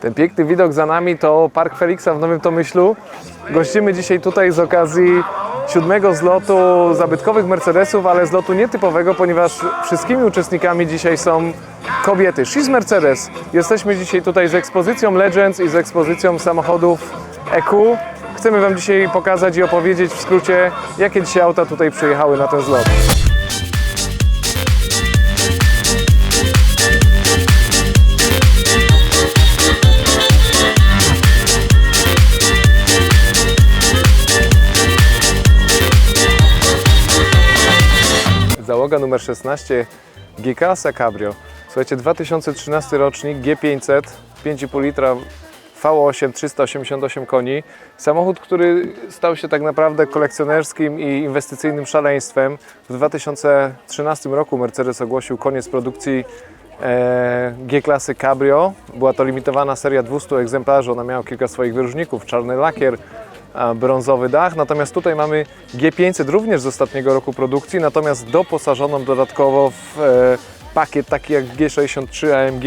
Ten piękny widok za nami to Park Feliksa w Nowym Tomyślu. Gościmy dzisiaj tutaj z okazji siódmego zlotu zabytkowych Mercedesów, ale zlotu nietypowego, ponieważ wszystkimi uczestnikami dzisiaj są kobiety. She's Mercedes. Jesteśmy dzisiaj tutaj z ekspozycją Legends i z ekspozycją samochodów EQ. Chcemy Wam dzisiaj pokazać i opowiedzieć w skrócie, jakie dzisiaj auta tutaj przyjechały na ten zlot. Załoga numer 16 G-Klasa Cabrio. Słuchajcie, 2013 rocznik G500, 5,5 litra V8, 388 koni. Samochód, który stał się tak naprawdę kolekcjonerskim i inwestycyjnym szaleństwem. W 2013 roku Mercedes ogłosił koniec produkcji e, G-klasy Cabrio. Była to limitowana seria 200 egzemplarzy, ona miała kilka swoich wyróżników, czarny lakier, brązowy dach. Natomiast tutaj mamy G500 również z ostatniego roku produkcji, natomiast doposażoną dodatkowo w e, pakiet taki jak G63 AMG,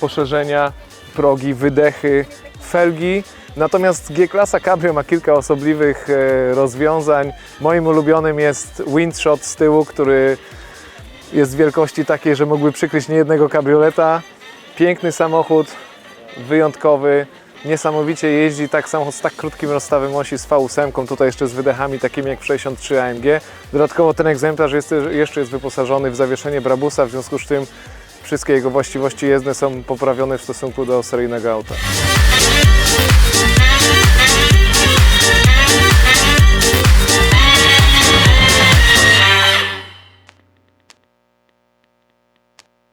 poszerzenia, progi, wydechy, felgi. Natomiast G-klasa Cabrio ma kilka osobliwych e, rozwiązań. Moim ulubionym jest windshot z tyłu, który jest wielkości takiej, że mógłby przykryć niejednego kabrioleta. Piękny samochód, wyjątkowy, niesamowicie jeździ, tak samochód z tak krótkim rozstawem osi, z V8, tutaj jeszcze z wydechami takimi jak w 63 AMG. Dodatkowo ten egzemplarz jest, jeszcze jest wyposażony w zawieszenie Brabusa, w związku z tym wszystkie jego właściwości jezdne są poprawione w stosunku do seryjnego auta.